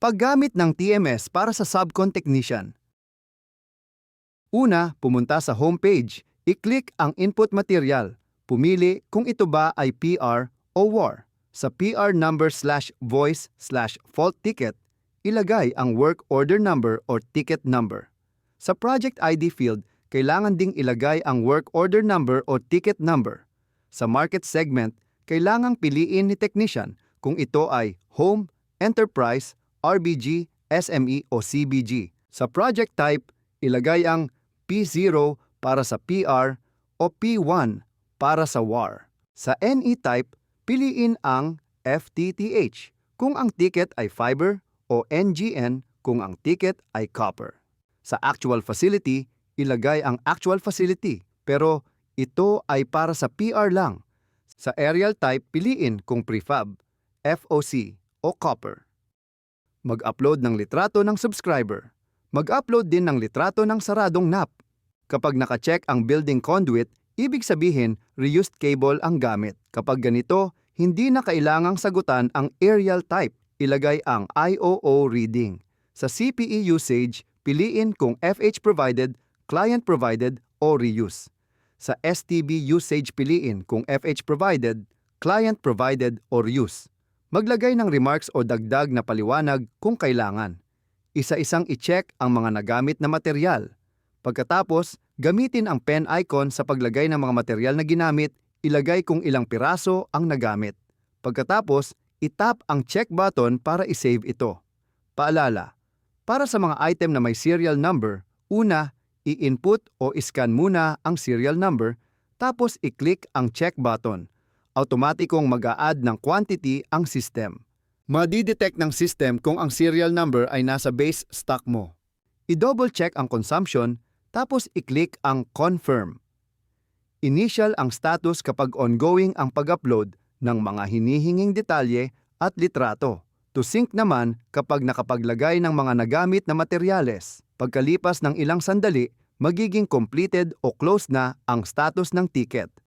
Paggamit ng TMS para sa subcon technician. Una, pumunta sa homepage. I-click ang input material. Pumili kung ito ba ay PR o WAR. Sa PR number slash voice slash fault ticket, ilagay ang work order number or ticket number. Sa project ID field, kailangan ding ilagay ang work order number o ticket number. Sa market segment, kailangang piliin ni technician kung ito ay home, enterprise, RBG, SME o CBG. Sa project type, ilagay ang P0 para sa PR o P1 para sa WAR. Sa NE type, piliin ang FTTH kung ang ticket ay fiber o NGN kung ang ticket ay copper. Sa actual facility, ilagay ang actual facility pero ito ay para sa PR lang. Sa aerial type, piliin kung prefab, FOC o copper. Mag-upload ng litrato ng subscriber. Mag-upload din ng litrato ng saradong NAP. Kapag nakacheck ang building conduit, ibig sabihin reused cable ang gamit. Kapag ganito, hindi na kailangang sagutan ang aerial type. Ilagay ang IOO reading. Sa CPE usage, piliin kung FH provided, client provided o reuse. Sa STB usage piliin kung FH provided, client provided or use. Maglagay ng remarks o dagdag na paliwanag kung kailangan. Isa-isang i-check ang mga nagamit na material. Pagkatapos, gamitin ang pen icon sa paglagay ng mga material na ginamit, ilagay kung ilang piraso ang nagamit. Pagkatapos, itap ang check button para isave ito. Paalala, para sa mga item na may serial number, una, i-input o iscan muna ang serial number, tapos i-click ang check button. Automatikong mag-a-add ng quantity ang system. Madidetect ng system kung ang serial number ay nasa base stock mo. I-double check ang consumption, tapos i-click ang confirm. Initial ang status kapag ongoing ang pag-upload ng mga hinihinging detalye at litrato. To sync naman kapag nakapaglagay ng mga nagamit na materyales. Pagkalipas ng ilang sandali, magiging completed o closed na ang status ng ticket.